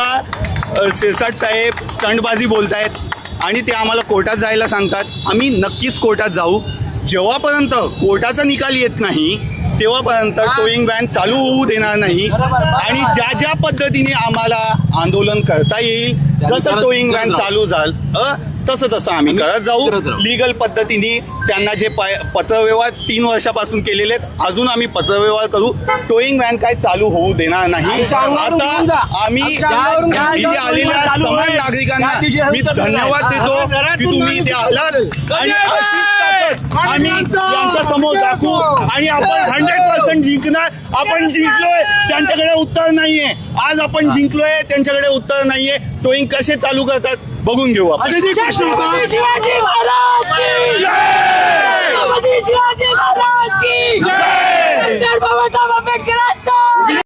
अ, शिरसाट साहेब स्टंटबाजी बोलतायत आणि ते आम्हाला कोर्टात जायला सांगतात. आम्ही नक्कीच कोर्टात जाऊ. जेव्हापर्यंत कोर्टाचा निकाल येत नाही तेव्हापर्यंत टोईंग व्हॅन चालू होऊ देणार नाही. आणि ज्या ज्या पद्धतीने आम्हाला आंदोलन करता येईल जसं टोईंग व्हॅन. चालू झालं तसं तसं आम्ही करत जाऊ करत राहू. लिगल पद्धतीने त्यांना जे पाय पत्रव्यवहार तीन वर्षापासून केलेले आहेत अजून आम्ही पत्रव्यवहार करू टोईंग व्हॅन काय चालू होऊ देणार नाही आमच्या अंगावरून घेऊन जा. आता आम्ही आमच्या अंगावरून जा. आलेल्या चालू समान. नागरिकांना त्या दिवशी मी धन्यवाद देतो की तुम्ही इथे आलात आणि अशीच ताकद आम्ही यांच्या समोर दाखवू आणि आपण हंड्रेड पर्सेंट जिंकणार. आपण जिंकलोय त्यांच्याकडे उत्तर नाहीये. आज आपण जिंकलोय त्यांच्याकडे उत्तर नाहीये. टोईंग कसे चालू करतात बघून घेऊ आपण. छत्रपती शिवाजी महाराज की! जय! छत्रपती शिवाजी महाराज की! जय! डॉक्टर बाबासाहेब आंबेडकर